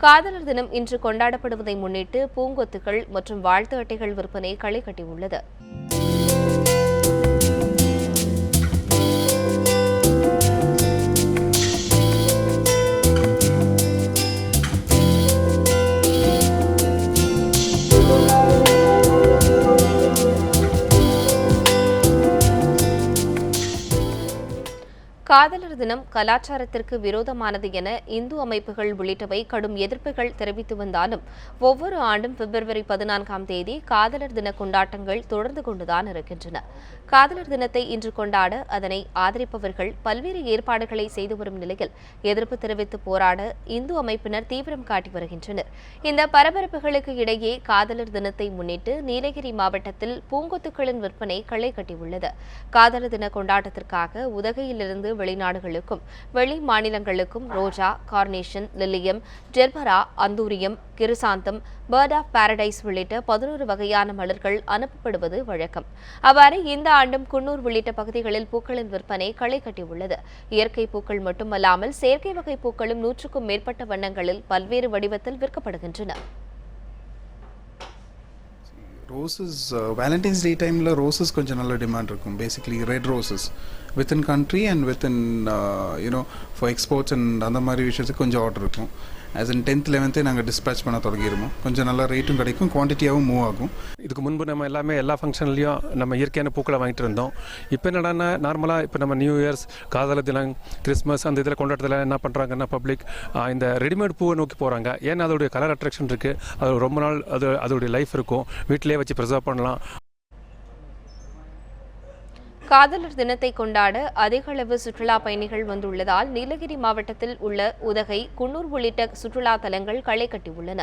காதலர் தினம் இன்று கொண்டாடப்படுவதை முன்னிட்டு பூங்கொத்துகள் மற்றும் வாழ்த்து அட்டைகள் விற்பனை களை கட்டியுள்ளது காதலர் தினம் கலாச்சாரத்திற்கு விரோதமானது என இந்து அமைப்புகள் உள்ளிட்டவை கடும் எதிர்ப்புகள் தெரிவித்து வந்தாலும் ஒவ்வொரு ஆண்டும் பிப்ரவரி பதினான்காம் தேதி காதலர் தின கொண்டாட்டங்கள் தொடர்ந்து கொண்டுதான் இருக்கின்றன. காதலர் தினத்தை இன்று கொண்டாட அதனை ஆதரிப்பவர்கள் பல்வேறு ஏற்பாடுகளை செய்து வரும் நிலையில் எதிர்ப்பு தெரிவித்து போராட இந்து அமைப்பினர் தீவிரம் காட்டி வருகின்றனர். இந்த பரபரப்புகளுக்கு இடையே காதலர் தினத்தை முன்னிட்டு நீலகிரி மாவட்டத்தில் பூங்கொத்துக்களின் விற்பனை களை கட்டியுள்ளது காதலர் தின கொண்டாட்டத்திற்காக உதகையிலிருந்து வெளிநாடுகளுக்கும் வெளி மாநிலங்களுக்கும் ரோஜா carnation lilium gerbera anthurium chrysanthemum bird of paradise உள்ளிட்ட பதினோரு வகையான மலர்கள் அனுப்பப்படுவது வழக்கம். அவ்வாறு இந்த ஆண்டும் குன்னூர் உள்ளிட்ட பகுதிகளில் பூக்களின் விற்பனை களை கட்டியுள்ளது. இயற்கை பூக்கள் மட்டுமல்லாமல் செயற்கை வகை பூக்களும் நூற்றுக்கும் மேற்பட்ட வண்ணங்களில் பல்வேறு வடிவத்தில் விற்கப்படுகின்றன. ரோசஸ் வேலண்டைன்ஸ் டே டைமில் ரோசஸ் கொஞ்சம் நல்ல டிமாண்ட் இருக்கும். Basically red roses within country and within you know for exports and அந்த மாதிரி விஷயத்துக்கு கொஞ்சம் ஆர்டர் இருக்கும். ஆஸ் இன் டென்த் லெவன்த்தே நாங்கள் டிஸ்பேச் பண்ண தொடங்கிடுவோம் கொஞ்சம் நல்ல ரேட்டும் கிடைக்கும் குவான்டிட்டியாகவும் மூவ் ஆகும். இதுக்கு முன்பு நம்ம எல்லாமே எல்லா ஃபங்க்ஷன்லேயும் நம்ம இயற்கையான பூக்களை வாங்கிட்டு இருந்தோம். இப்போ என்னடான்னா நார்மலாக இப்போ நம்ம நியூ இயர்ஸ் காதலர் தினம் கிறிஸ்மஸ் அந்த இதில் கொண்டாட்டத்தில் என்ன பண்ணுறாங்கன்னா பப்ளிக் இந்த ரெடிமேட் பூவை நோக்கி போகிறாங்க ஏன்னா அதோடைய கலர் அட்ராக்ஷன் இருக்குது அது ரொம்ப நாள் அது அதோடைய லைஃப் இருக்கும். வீட்டிலேயே வச்சு ப்ரிசர்வ் பண்ணலாம். காதலர் தினத்தை கொண்டாட அதிக அளவு சுற்றுலா பயணிகள் வந்துள்ளதால் நீலகிரி மாவட்டத்தில் உள்ள உதகை குன்னூர் உள்ளிட்ட சுற்றுலா தலங்கள் களை கட்டியுள்ளன.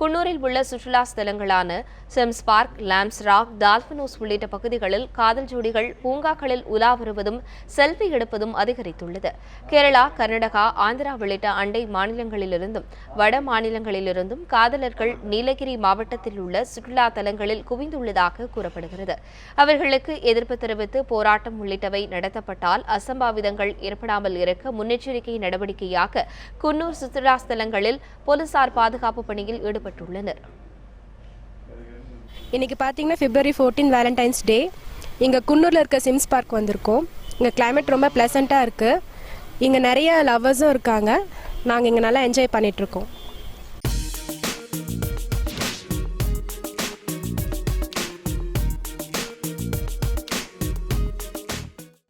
குன்னூரில் உள்ள சுற்றுலா ஸ்தலங்களான Sims Park Lamb's Rock Dolphin's Nose உள்ளிட்ட பகுதிகளில் காதல் ஜோடிகள் பூங்காக்களில் உலா வருவதும் செல்ஃபி எடுப்பதும் அதிகரித்துள்ளது. கேரளா கர்நாடகா ஆந்திரா உள்ளிட்ட அண்டை மாநிலங்களிலிருந்தும் வட மாநிலங்களிலிருந்தும் காதலர்கள் நீலகிரி மாவட்டத்தில் உள்ள சுற்றுலா தலங்களில் குவிந்துள்ளதாக கூறப்படுகிறது. அவர்களுக்கு எதிர்ப்பு தெரிவித்து போராட்டம் போராட்டம் உள்ளிட்டவை நடத்தப்பட்டால் அசம்பாவிதங்கள் ஏற்படாமல் இருக்க முன்னெச்சரிக்கை நடவடிக்கையாக குன்னூர் சுற்றுலா ஸ்தலங்களில் போலீசார் பாதுகாப்பு பணியில் ஈடுபட்டுள்ளனர். இன்றைக்கி பார்த்தீங்கன்னா பிப்ரவரி ஃபோர்டீன் வேலண்டைன்ஸ் டே இங்கே குன்னூரில் இருக்க சிம்ஸ் பார்க் வந்திருக்கோம். இங்கே கிளைமேட் ரொம்ப ப்ளசண்ட்டாக இருக்குது இங்கே நிறைய லவ்வர்ஸும் இருக்காங்க. நாங்கள் இங்கே நல்லா என்ஜாய் பண்ணிகிட்ருக்கோம்